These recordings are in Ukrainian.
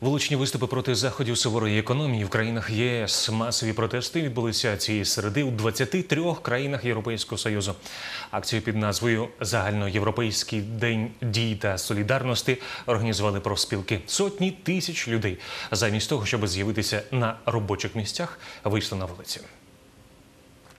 Вуличні виступи проти заходів суворої економії в країнах ЄС. Масові протести відбулися цієї середи у 23 країнах Європейського Союзу. Акцію під назвою Загальноєвропейський день дій та солідарності організували профспілки. Сотні тисяч людей замість того, щоб з'явитися на робочих місцях, вийшли на вулиці.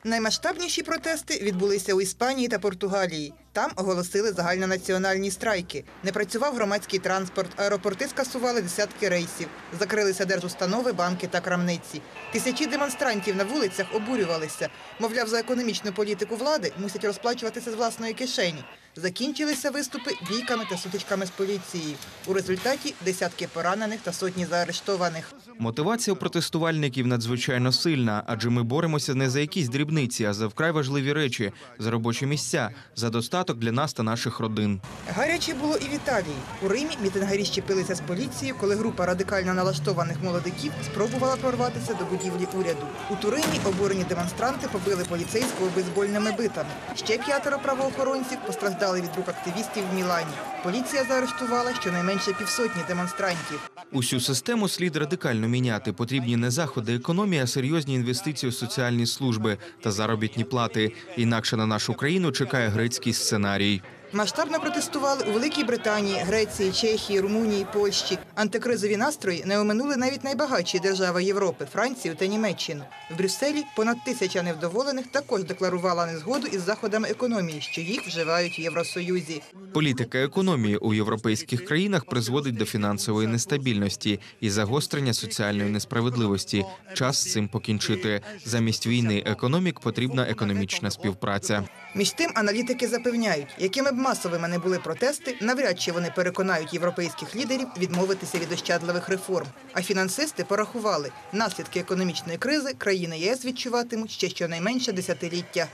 Наймасштабніші протести відбулися у Іспанії та Португалії. Там оголосили загальнонаціональні страйки. Не працював громадський транспорт, аеропорти скасували десятки рейсів, закрилися держустанови, банки та крамниці. Тисячі демонстрантів на вулицях обурювалися. Мовляв, за економічну політику влади мусять розплачуватися з власної кишені. Закінчилися виступи бійками та сутичками з поліцією. У результаті десятки поранених та сотні заарештованих. Мотивація протестувальників надзвичайно сильна, адже ми боремося не за якісь дрібниці, а за вкрай важливі речі, за робочі місця, за достаток для нас та наших родин. Гаряче було і в Італії. У Римі мітингарі щепилися з поліцією, коли група радикально налаштованих молодиків спробувала прорватися до будівлі уряду. У Турині обурені демонстранти побили поліцейського бейсбольними битами. Ще п'ятеро правоохоронців постраждали від рук активістів в Мілані. Поліція заарештувала щонайменше півсотні демонстрантів. Усю систему слід радикально міняти. Потрібні не заходи економії, а серйозні інвестиції у соціальні служби та заробітні плати. Інакше на нашу країну чекає грецький сценарій. Масштабно протестували у Великій Британії, Греції, Чехії, Румунії, Польщі. Антикризові настрої не оминули навіть найбагатші держави Європи Францію та Німеччину. В Брюсселі понад тисяча невдоволених також декларувала незгоду із заходами економії, що їх вживають в Євросоюзі. Політика економії у європейських країнах призводить до фінансової нестабільності і загострення соціальної несправедливості. Час з цим покінчити. Замість війни економік потрібна економічна співпраця. Між тим аналітики запевняють, якими б масовими не були протести, навряд чи вони переконають європейських лідерів відмовитися від ощадливих реформ. А фінансисти порахували, наслідки економічної кризи країни ЄС відчуватимуть ще щонайменше десятиліття.